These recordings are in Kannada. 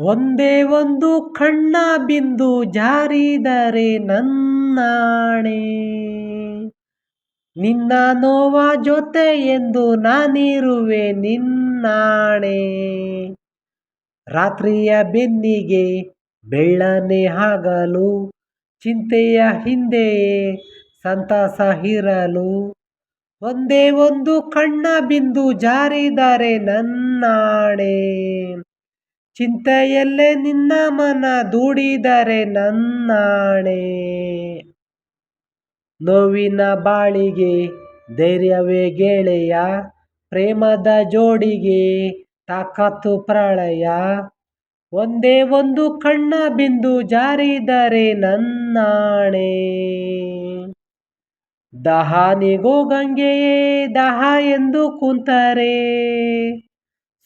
ಒಂದೇ ಒಂದು ಕಣ್ಣ ಬಿಂದು ಜಾರಿದರೆ ನನ್ನಾಣೆ. ನಿನ್ನ ನೋವ ಜೊತೆ ಎಂದು ನಾನಿರುವೆ ನಿನ್ನಾಣೆ. ರಾತ್ರಿಯ ಬೆನ್ನಿಗೆ ಬೆಳ್ಳನೆ ಆಗಲು ಚಿಂತೆಯ ಹಿಂದೆಯೇ ಸಂತಸ ಇರಲು ಒಂದೇ ಒಂದು ಕಣ್ಣ ಬಿಂದು ಜಾರಿದರೆ ನನ್ನಾಣೆ. ಚಿಂತೆಯಲ್ಲೇ ನಿನ್ನ ಮನ ದೂಡಿದರೆ ನನ್ನಾಣೆ. ನೋವಿನ ಬಾಳಿಗೆ, ಧೈರ್ಯವೇ ಗೆಳೆಯ, ಪ್ರೇಮದ ಜೋಡಿಗೆ, ತಾಕತ್ತು ಪ್ರಳಯ. ಒಂದೇ ಒಂದು ಕಣ್ಣ ಬಿಂದು ಜಾರಿದರೆ ನನ್ನಾಣೆ. ದಹ ಗಂಗೆಯೇ, ದಹ ಎಂದು ಕುಂತರೆ.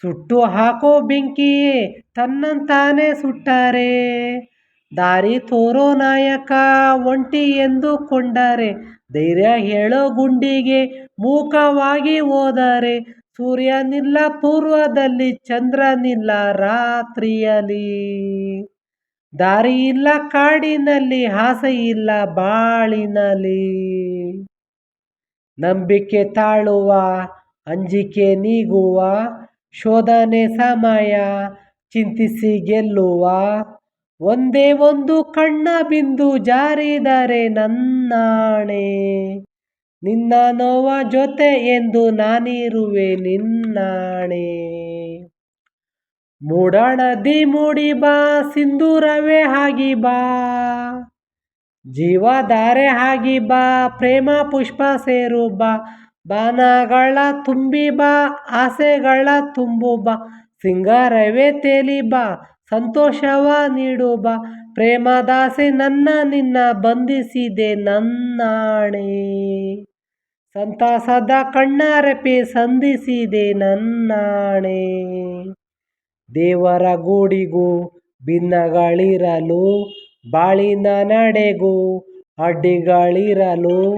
ಸುಟ್ಟು ಹಾಕೋ ಬೆಂಕಿ ತನ್ನಂತಾನೆ ಸುಟ್ಟಾರೆ. ದಾರಿ ತೋರೋ ನಾಯಕ ಒಂಟಿ ಎಂದು ಕೊಂಡಾರೆ. ಧೈರ್ಯ ಹೇಳೋ ಗುಂಡಿಗೆ ಮೂಕವಾಗಿ ಹೋದರೆ. ಸೂರ್ಯನಿಲ್ಲ ಪೂರ್ವದಲ್ಲಿ ಚಂದ್ರನಿಲ್ಲ ರಾತ್ರಿಯಲ್ಲಿ. ದಾರಿ ಇಲ್ಲ ಕಾಡಿನಲ್ಲಿ ಆಸೆ ಇಲ್ಲ ಬಾಳಿನಲ್ಲಿ. ನಂಬಿಕೆ ತಾಳುವ, ಅಂಜಿಕೆ ನೀಗುವ ಶೋಧನೆ ಸಮಯ, ಚಿಂತಿಸಿ ಗೆಲ್ಲುವ. ಒಂದೇ ಒಂದು ಕಣ್ಣ ಬಿಂದು ಜಾರಿದರೆ ನನ್ನಾಣೆ. ನಿನ್ನ ನೋವ ಜೊತೆ ಎಂದು ನಾನಿರುವೆ ನಿನ್ನಾಣೆ. ಮೂಡಣದಿ ಮೂಡಿ ಬಾ, ಸಿಂಧೂರವೇ ಹಾಗಿ ಬಾ. ಜೀವಧಾರೆ ಹಾಗಿ ಬಾ, ಪ್ರೇಮ ಪುಷ್ಪ ಸೇರು ಬಾ. ಬಾನಗಳ ತುಂಬಿ ಬಾ, ಆಸೆಗಳ ತುಂಬು ಬಾ, ಸಿಂಗಾರವೇ ತೇಲಿ ಬಾ, ಸಂತೋಷವ ನೀಡು ಬಾ ಪ್ರೇಮದಾಸೆ ನನ್ನ ನಿನ್ನ ಬಂಧಿಸಿದೆ ನನ್ನಾಣೆ. ಸಂತಸದ ಕಣ್ಣಾರೆಪೆ ಸಂಧಿಸಿದೆ ನನ್ನಾಣೆ. ದೇವರ ಗೂಡಿಗೂ ಭಿನ್ನಗಳಿರಲು, ಬಾಳಿನ ನಡೆಗೂ ಅಡ್ಡಿಗಳಿರಲು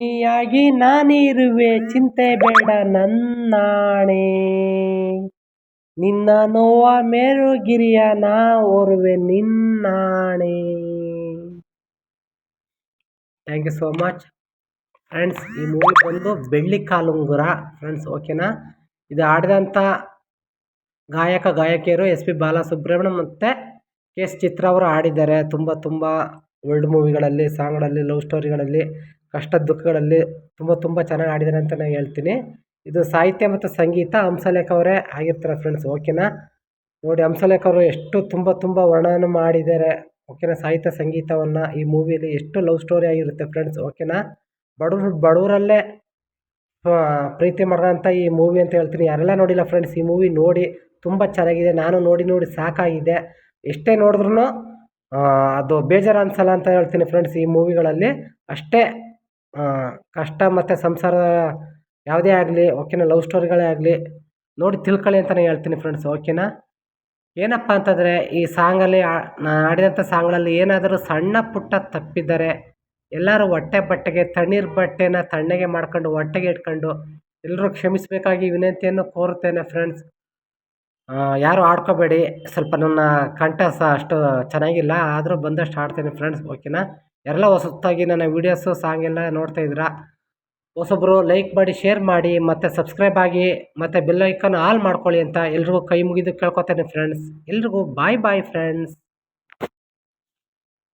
ನೀಯಾಗಿ ನಾನಿರುವೆ, ಚಿಂತೆ ಬೇಡ ನನ್ನಾಣೆ. ನಿನ್ನ ನೋವ ಮೇರುಗಿರಿಯ ನಾ ಓರ್ವೆ ನಿನ್ನಾಣೆ. Thank you so much friends ಈ ಮೂವಿ ಬಂದು ಬೆಳ್ಳಿ ಕಾಲುಂಗುರ ಫ್ರೆಂಡ್ಸ್ ಓಕೆನಾ ಇದು ಆಡಿದಂಥ ಗಾಯಕ, ಗಾಯಕಿಯರು ಎಸ್ ಪಿ ಬಾಲಸುಬ್ರಹ್ಮಣ್ಯ ಮತ್ತು ಕೆ ಎಸ್ ಚಿತ್ರ ಅವರು ಆಡಿದ್ದಾರೆ. ತುಂಬ ತುಂಬ ಓಲ್ಡ್ ಮೂವಿಗಳಲ್ಲಿ ಸಾಂಗ್ಗಳಲ್ಲಿ ಲವ್ ಸ್ಟೋರಿಗಳಲ್ಲಿ ಕಷ್ಟ ದುಃಖಗಳಲ್ಲಿ ತುಂಬ ತುಂಬ ಚೆನ್ನಾಗಿ ಹಾಡಿದ್ದಾರೆ ಅಂತ ನಾನು ಹೇಳ್ತೀನಿ. ಇದು ಸಾಹಿತ್ಯ ಮತ್ತು ಸಂಗೀತ ಹಂಸಲೇಖ ಅವರೇ ಆಗಿರ್ತಾರೆ ಫ್ರೆಂಡ್ಸ್ ಓಕೆನಾ ನೋಡಿ, ಹಂಸಲೇಖ ಅವರು ಎಷ್ಟು ತುಂಬ ತುಂಬ ವರ್ಣನೆ ಮಾಡಿದ್ದಾರೆ. ಓಕೆನಾ ಸಾಹಿತ್ಯ, ಸಂಗೀತವನ್ನು ಈ ಮೂವಿಯಲ್ಲಿ ಎಷ್ಟು ಲವ್ ಸ್ಟೋರಿ ಆಗಿರುತ್ತೆ ಫ್ರೆಂಡ್ಸ್ ಓಕೆನಾ ಬಡವ್ರು, ಬಡವರಲ್ಲೇ ಪ್ರೀತಿ ಮಾಡಿದಂಥ ಈ ಮೂವಿ ಅಂತ ಹೇಳ್ತೀನಿ. ಯಾರೆಲ್ಲ ನೋಡಿಲ್ಲ ಫ್ರೆಂಡ್ಸ್ ಈ ಮೂವಿ ನೋಡಿ, ತುಂಬ ಚೆನ್ನಾಗಿದೆ. ನಾನು ನೋಡಿ ನೋಡಿ ಸಾಕಾಗಿದೆ. ಎಷ್ಟೇ ನೋಡಿದ್ರೂ ಅದು ಬೇಜಾರು ಅನ್ಸಲ್ಲ ಅಂತ ಹೇಳ್ತೀನಿ ಫ್ರೆಂಡ್ಸ್ ಈ ಮೂವಿಗಳಲ್ಲಿ ಅಷ್ಟೇ. ಕಷ್ಟ ಮತ್ತು ಸಂಸಾರ ಯಾವುದೇ ಆಗಲಿ, ಓಕೆನಾ ಲವ್ ಸ್ಟೋರಿಗಳೇ ಆಗಲಿ, ನೋಡಿ ತಿಳ್ಕೊಳ್ಳಿ ಅಂತಲೇ ಹೇಳ್ತೀನಿ ಫ್ರೆಂಡ್ಸ್ ಓಕೆನಾ? ಏನಪ್ಪ ಅಂತಂದರೆ, ಈ ಸಾಂಗಲ್ಲಿ ನಾನು ಆಡಿದಂಥ ಸಾಂಗ್ಗಳಲ್ಲಿ ಏನಾದರೂ ಸಣ್ಣ ಪುಟ್ಟ ತಪ್ಪಿದ್ದಾರೆ, ಎಲ್ಲರೂ ಹೊಟ್ಟೆ ಬಟ್ಟೆಗೆ, ತಣ್ಣೀರು ಬಟ್ಟೆನ ತಣ್ಣಗೆ ಮಾಡ್ಕೊಂಡು ಹೊಟ್ಟೆಗೆ ಇಟ್ಕೊಂಡು ಎಲ್ಲರೂ ಕ್ಷಮಿಸಬೇಕಾಗಿ ವಿನಂತಿಯನ್ನು ಕೋರುತ್ತೇನೆ ಫ್ರೆಂಡ್ಸ್ ಯಾರು ಆಡ್ಕೋಬೇಡಿ, ಸ್ವಲ್ಪ ನನ್ನ ಕಂಠ ಸಹ ಅಷ್ಟು ಚೆನ್ನಾಗಿಲ್ಲ, ಆದರೂ ಬಂದಷ್ಟು ಆಡ್ತೇನೆ ಫ್ರೆಂಡ್ಸ್ ಓಕೆನಾ? ಎಲ್ಲ ಹೊಸತಾಗಿ ನನ್ನ ವೀಡಿಯೋಸು ಸಾಂಗ್ ಎಲ್ಲ ನೋಡ್ತಾ ಇದ್ದೀರಾ ಹೊಸೊಬ್ಬರು ಲೈಕ್ ಮಾಡಿ ಶೇರ್ ಮಾಡಿ, ಮತ್ತು ಸಬ್ಸ್ಕ್ರೈಬ್ ಆಗಿ, ಮತ್ತು ಬೆಲ್ಲೈಕನ್ ಆಲ್ ಮಾಡ್ಕೊಳ್ಳಿ ಅಂತ ಎಲ್ರಿಗೂ ಕೈ ಮುಗಿದು ಕೇಳ್ಕೊತೇನೆ ಫ್ರೆಂಡ್ಸ್ ಎಲ್ರಿಗೂ ಬಾಯ್ ಬಾಯ್ ಫ್ರೆಂಡ್ಸ್